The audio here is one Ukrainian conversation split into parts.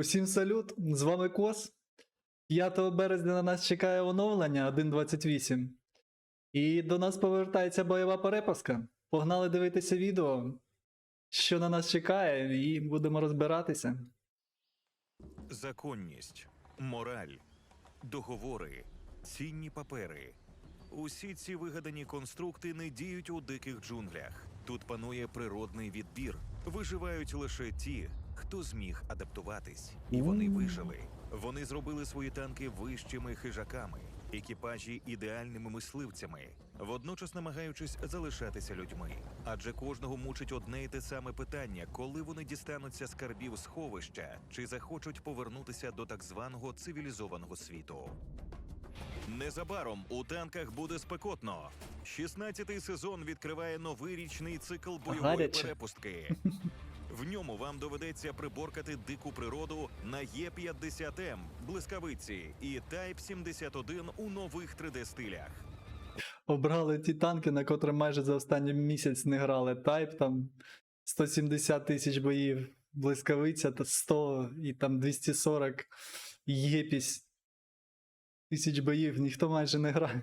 Усім салют, з вами Кос. 5 березня на нас чекає оновлення 1.28. І до нас повертається бойова перепаска. Погнали дивитися відео, що на нас чекає, і будемо розбиратися. Законність, мораль, договори, цінні папери. Усі ці вигадані конструкти не діють у диких джунглях. Тут панує природний відбір. Виживають лише ті, хто зміг адаптуватись, і вони вижили. Вони зробили свої танки вищими хижаками, екіпажі ідеальними мисливцями, водночас намагаючись залишатися людьми. Адже кожного мучить одне й те саме питання, коли вони дістануться скарбів сховища чи захочуть повернутися до так званого цивілізованого світу. Незабаром у танках буде спекотно. 16-й сезон відкриває новий річний цикл бойової Гаряче. перепустки. В ньому вам доведеться приборкати дику природу на Є50М, блискавиці і Type 71 у нових 3D-стилях. Обрали ті танки, на котрі майже за останній місяць не грали. Тайп там 170 тисяч боїв, блискавиця та 100 і там 240 єпісь тисяч боїв, ніхто майже не грає.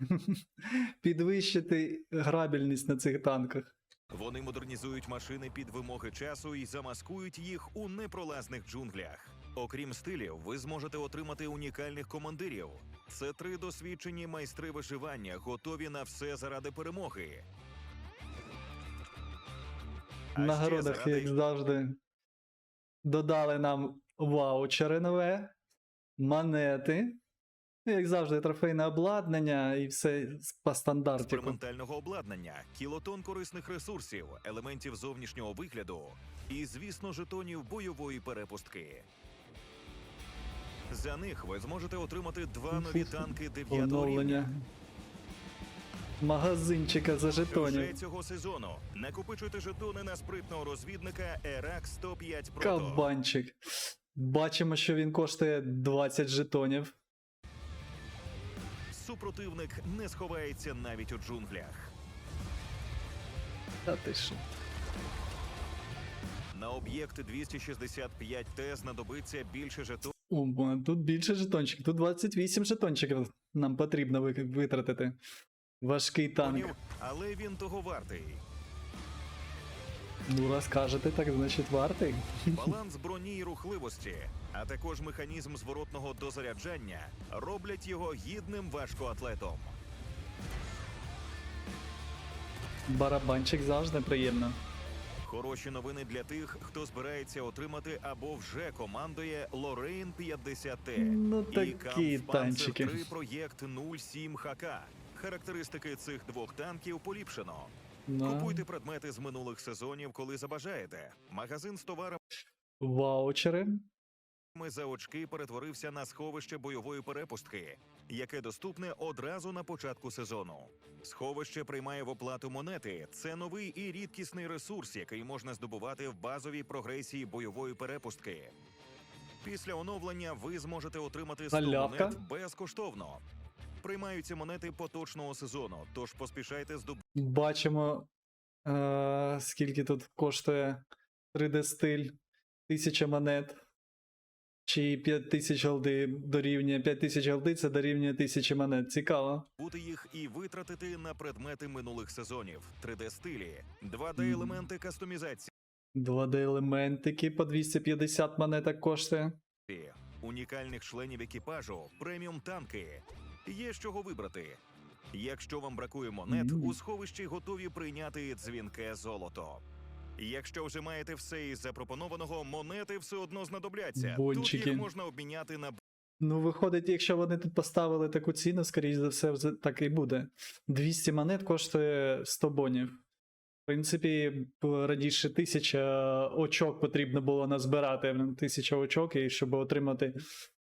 Підвищити грабельність на цих танках. Вони модернізують машини під вимоги часу і замаскують їх у непролазних джунглях. Окрім стилів, ви зможете отримати унікальних командирів. Це три досвідчені майстри виживання, готові на все заради перемоги. А ще нагородах, заради як завжди, додали нам ваучери нове, монети. Ну, Як завжди, трофейне обладнання і все по стандартику. експериментального обладнання, кілотон корисних ресурсів, елементів зовнішнього вигляду і, звісно, жетонів бойової перепустки. За них ви зможете отримати два нові танки 9 рівня. Магазинчика за Вже цього сезону накопичуйте жетони на спритного розвідника Ерак 105 Proto. Кабанчик. Бачимо, що він коштує 20 жетонів. Супротивник не сховається навіть у джунглях. Та ти що? На об'єкт 265Т знадобиться більше жетонів. О, тут більше жетончиків. Тут 28 жетончиків нам потрібно ви- витратити. Важкий танк. але він того вартий. Ну, раз кажете, так значить вартий. Баланс броні і рухливості, а також механізм зворотного дозаряджання роблять його гідним важкоатлетом. Барабанчик завжди приємно. Хороші новини для тих, хто збирається отримати або вже командує Лорейн 50Т. Ну, і такі Kampfpanzer танчики. 3 проєкт 07 ХК. Характеристики цих двох танків поліпшено. Ну, Купуйте предмети з минулих сезонів, коли забажаєте. Магазин з товарами ваучери. за очки перетворився на сховище бойової перепустки, яке доступне одразу на початку сезону. Сховище приймає в оплату монети. Це новий і рідкісний ресурс, який можна здобувати в базовій прогресії бойової перепустки. Після оновлення ви зможете отримати 100 Халявка. монет безкоштовно. Приймаються монети поточного сезону, тож поспішайте здобути. Бачимо, е- скільки тут коштує 3D стиль. 1000 монет. Чи 5000 голди дорівнює 5000 голди, це дорівнює 1000 монет. Цікаво. Бути їх і витратити на предмети минулих сезонів, 3D стилі, 2D елементи кастомізації, 2D елементики по 250 монеток коштує. унікальних членів екіпажу, преміум танки. Є з чого вибрати. Якщо вам бракує монет, у сховищі готові прийняти дзвінке золото. Якщо вже маєте все із запропонованого, монети все одно знадобляться. Тут їх можна обміняти на Ну, виходить, якщо вони тут поставили таку ціну, скоріш за все, так і буде. 200 монет коштує 100 бонів. В принципі, раніше 1000 очок потрібно було назбирати. 1000 очок, і щоб отримати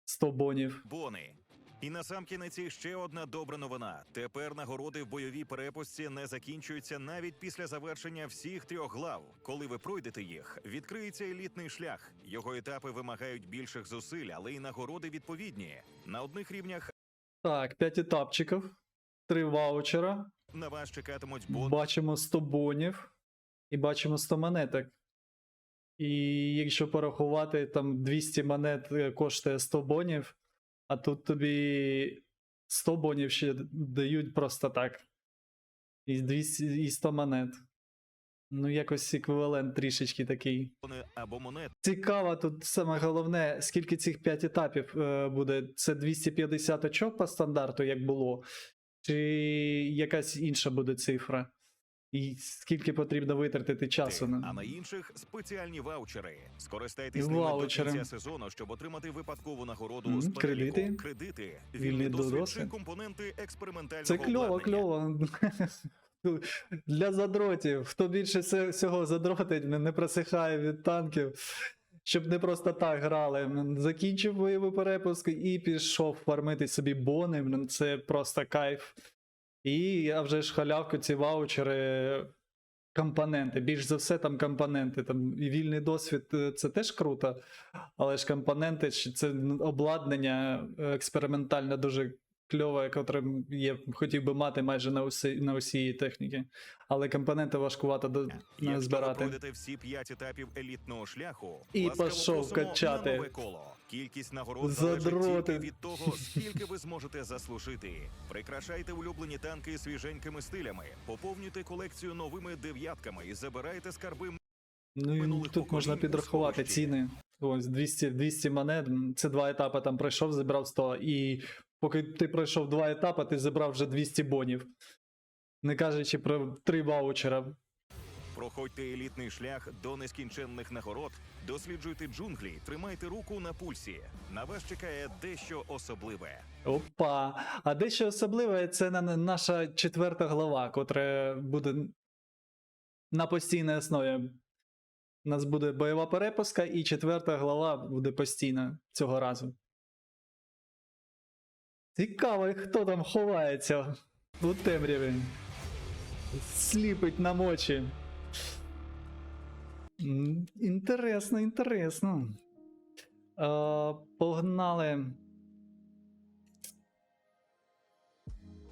100 бонів. бони. І на сам кінець ще одна добра новина. Тепер нагороди в бойовій перепустці не закінчуються навіть після завершення всіх трьох глав. Коли ви пройдете їх, відкриється елітний шлях. Його етапи вимагають більших зусиль, але й нагороди відповідні. На одних рівнях Так, 5 етапчиків, 3 ваучера. на вас чекатимуть бонуси. Бачимо 100 бонів і бачимо 100 монеток. І якщо порахувати, там 200 монет е, коштує 100 бонів, а тут тобі 100 бонів ще дають просто так. І 200, і 100 монет. Ну, якось еквівалент трішечки такий. або монет Цікаво, тут саме головне, скільки цих 5 етапів е, буде. Це 250 очок по стандарту, як було, чи якась інша буде цифра? І скільки потрібно витратити часу а на. на інших спеціальні ваучери. Скористайтесь ними до кінця сезону, щоб отримати випадкову нагороду Мгм, з переліку. кредити. кредити, досвід досвід. компоненти експериментального Це кльово, кльово. Для задротів. Хто більше всього задротить, не просихає від танків, щоб не просто так грали. Закінчив бойовий перепуск і пішов фармити собі бони. Це просто кайф. І я вже ж халявку, ці ваучери. Компоненти, більш за все там компоненти. Там і вільний досвід е, це теж круто, але ж компоненти це обладнання е, експериментальне дуже кльове, котре я хотів би мати майже на усі, на усі техніки. Але компоненти важкувато до, Якщо збирати. пройдете всі п'ять етапів елітного шляху, І пішов качати. на нове коло. Кількість нагород залежить Задроти. від того, скільки ви зможете заслужити. Прикрашайте улюблені танки свіженькими стилями, поповнюйте колекцію новими дев'ятками і забирайте скарби Ну і тут можна підрахувати ціни. Ось 200, 200 монет. Це два етапи там пройшов, зібрав 100. І поки ти пройшов два етапи, ти зібрав вже 200 бонів. Не кажучи про три ваучера. Проходьте елітний шлях до нескінченних нагород, досліджуйте джунглі, тримайте руку на пульсі. На вас чекає дещо особливе. Опа. А дещо особливе це на- на- наша четверта глава, котра буде на постійній основі. У нас буде бойова перепуска, і четверта глава буде постійна цього разу. Цікаво, хто там ховається у темряві. Сліпить нам очі. Інтересно, інтересно. Е, погнали.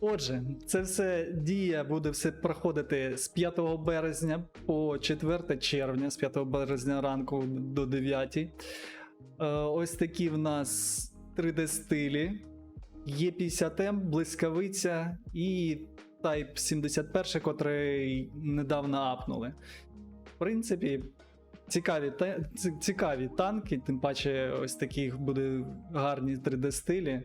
Отже, це все дія буде все проходити з 5 березня по 4 червня, з 5 березня ранку до 9. Е, ось такі в нас 3D стилі. Є 50М, блискавиця і Type 71, котрий недавно апнули. В принципі, цікаві, цікаві танки, тим паче, ось такі буде гарні 3D стилі.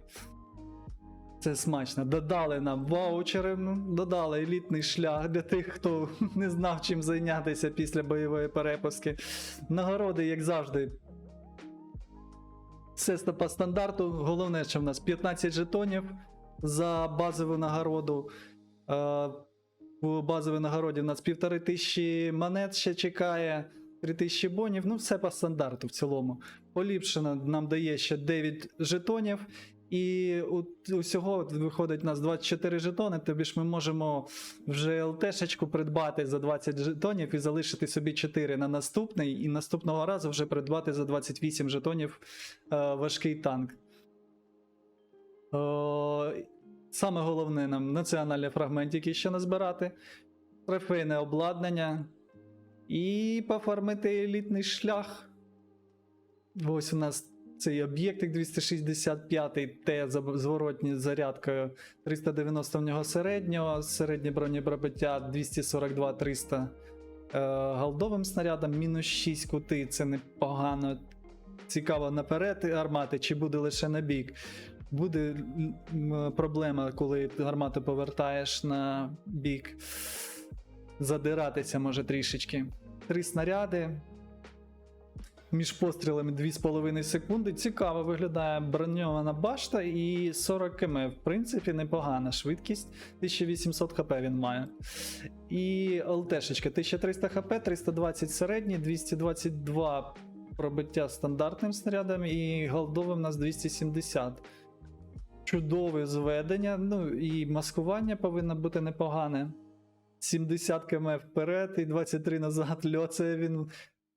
Це смачно. Додали нам ваучери, ну, додали елітний шлях для тих, хто не знав чим зайнятися після бойової перепуски. Нагороди, як завжди. Все по стандарту. Головне, що в нас 15 жетонів за базову нагороду. Е, У базовій нагороді в нас півтори тисячі монет ще чекає, 3000 бонів. Ну, все по стандарту в цілому. Поліпшено нам дає ще 9 жетонів. І у- усього виходить у нас 24 жетони, тобі ж ми можемо вже ЛТшечку придбати за 20 жетонів і залишити собі 4 на наступний, і наступного разу вже придбати за 28 жетонів е, важкий танк. Е, саме головне нам національні фрагментики ще назбирати, трофейне обладнання і пофармити елітний шлях. Ось у нас цей об'єктик 265 Т зворотні зарядкою 390 в нього середнього, середнє бронепробиття 242 300 е, голдовим снарядом, мінус 6 кути, це непогано. Цікаво наперед армати, чи буде лише на бік. Буде проблема, коли гармату повертаєш на бік. Задиратися може трішечки. Три снаряди, між пострілами 2,5 секунди. Цікаво виглядає броньована башта і 40 км. В принципі, непогана швидкість. 1800 хп він має. І ЛТшечка 1300 хп, 320 середній, 222 пробиття стандартним снарядом, і голдовим у нас 270. Чудове зведення. Ну і маскування повинно бути непогане. 70 км вперед і 23 назад. Льо, це він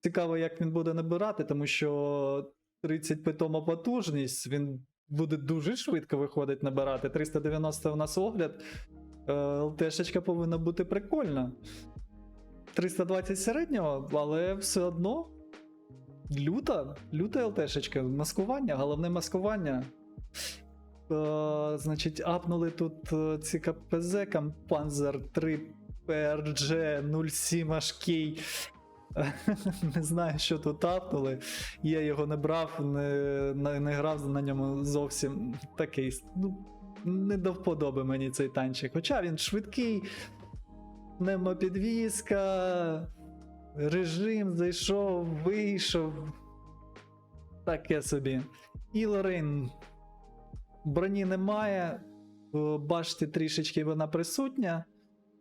Цікаво, як він буде набирати, тому що 30 питома потужність, він буде дуже швидко виходить набирати. 390 у нас огляд. Е, ЛТшечка повинна бути прикольна. 320 середнього, але все одно люта, люта ЛТшечка, маскування, головне маскування. Е, значить, апнули тут е, ці КПЗ Кампанзер 3 PRG 07 HK. Не знаю, що тут апнули. Я його не брав, не, не, грав на ньому зовсім такий. Ну, не до вподоби мені цей танчик. Хоча він швидкий, пневмопідвізка, режим зайшов, вийшов. Таке собі. І Лорейн. Броні немає. Башті трішечки вона присутня.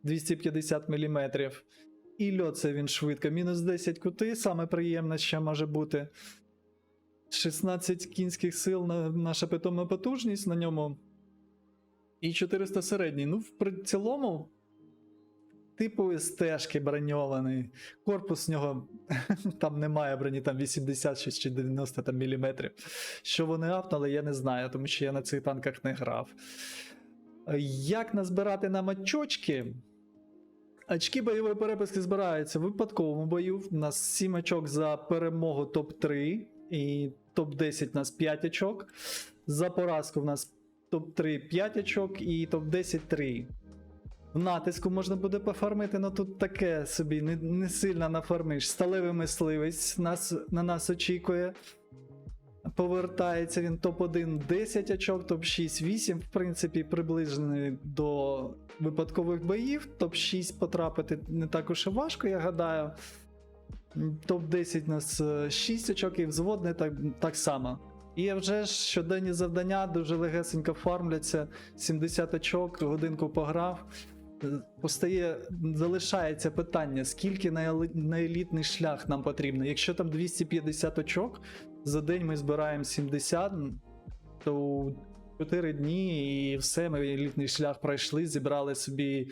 250 мм. І льот це він швидко. Мінус 10 кути, саме приємне, що може бути. 16 кінських сил на наша питомна потужність на ньому. І 400 середній. Ну, в цілому, типу стежки броньований. Корпус в нього там немає броні, там 86 чи 90 там, міліметрів. Що вони апнули, я не знаю, тому що я на цих танках не грав. Як назбирати нам очочки? Очки бойової переписки збираються в випадковому бою. У нас 7 очок за перемогу топ-3 і топ-10 у нас 5 очок. За поразку в нас топ-3 5 очок і топ-10 3. В натиску можна буде пофармити, але тут таке собі не, не сильно нафармиш. Сталевий мисливець нас, на нас очікує. Повертається він топ-1 10 очок, топ-6 8, в принципі, приближений до випадкових боїв. Топ-6 потрапити не так уж і важко, я гадаю. Топ-10 у нас 6 очок і взводний так, так само. І вже ж щоденні завдання дуже легесенько фармляться. 70 очок, годинку пограв. Е, Постає, залишається питання, скільки на елітний шлях нам потрібно. Якщо там 250 очок, за день ми збираємо 70, то 4 дні і все, ми елітний шлях пройшли, зібрали собі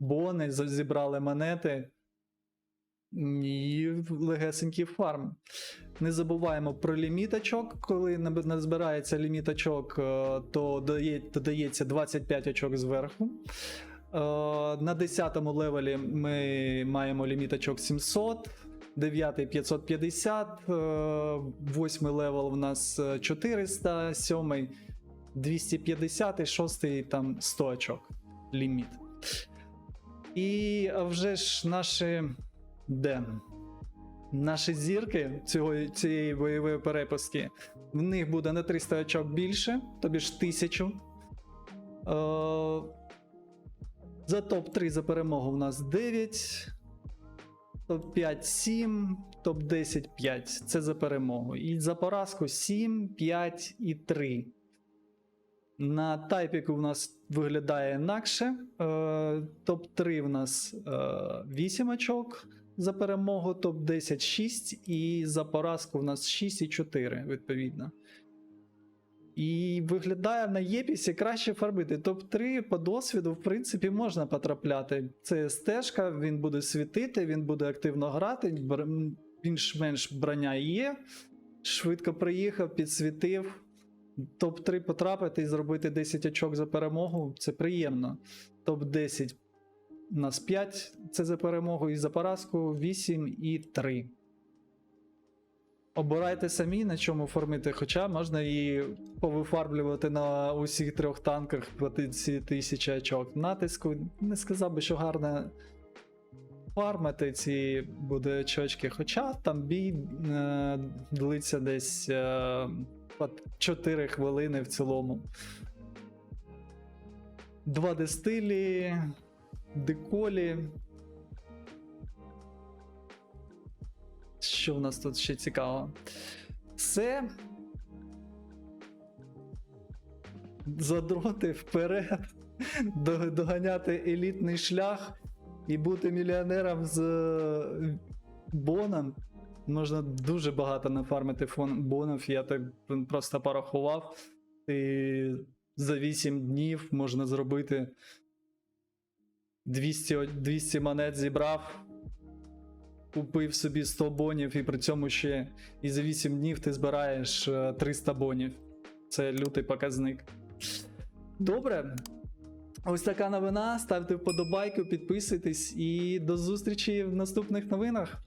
бони, зібрали монети. І легесенький фарм. Не забуваємо про ліміт очок. Коли назбирається ліміт очок, е, то дає- додається 25 очок зверху. Е, На 10 левелі ми маємо ліміт очок 700, 9 550, 8 левел в нас е, 400, 7 250, 6 там 100 очок ліміт. І вже ж наші. Де? Наші зірки цього, цієї бойової перепустки, в них буде на 300 очок більше, тобі ж 1000. Е, за топ-3 за перемогу в нас 9, топ-5 7, топ-10 5. Це за перемогу. І за поразку 7, 5 і 3. На тайпіку в нас виглядає інакше. Е, топ-3 в нас е, 8 очок за перемогу, топ-10 6, і за поразку в нас 6 і 4, відповідно. І виглядає на Єпісі краще фарбити. Топ-3 по досвіду, в принципі, можна потрапляти. Це стежка, він буде світити, він буде активно грати, більш-менш броня є. Швидко приїхав, підсвітив. Топ-3 потрапити і зробити 10 очок за перемогу це приємно. Топ-10 у нас 5 це за перемогу, і за поразку 8 і 3. Обирайте самі, на чому фармити, хоча можна і повифарблювати на усіх трьох танках ці тисячі очок. Натиску не сказав би, що гарно фармити ці буде очочки, хоча там бій е, длиться десь е, по 4 хвилини в цілому. Два дистилі, деколі. Що в нас тут ще цікаво? Це. Задроти вперед, до- доганяти елітний шлях і бути мільйонером з е, боном. Можна дуже багато нафармити фон бонів, я так просто порахував. І за 8 днів можна зробити 200, 200 монет зібрав, купив собі 100 бонів, і при цьому ще і за 8 днів ти збираєш е, 300 бонів. Це лютий показник. Добре. Ось така новина. Ставте вподобайку, підписуйтесь і до зустрічі в наступних новинах.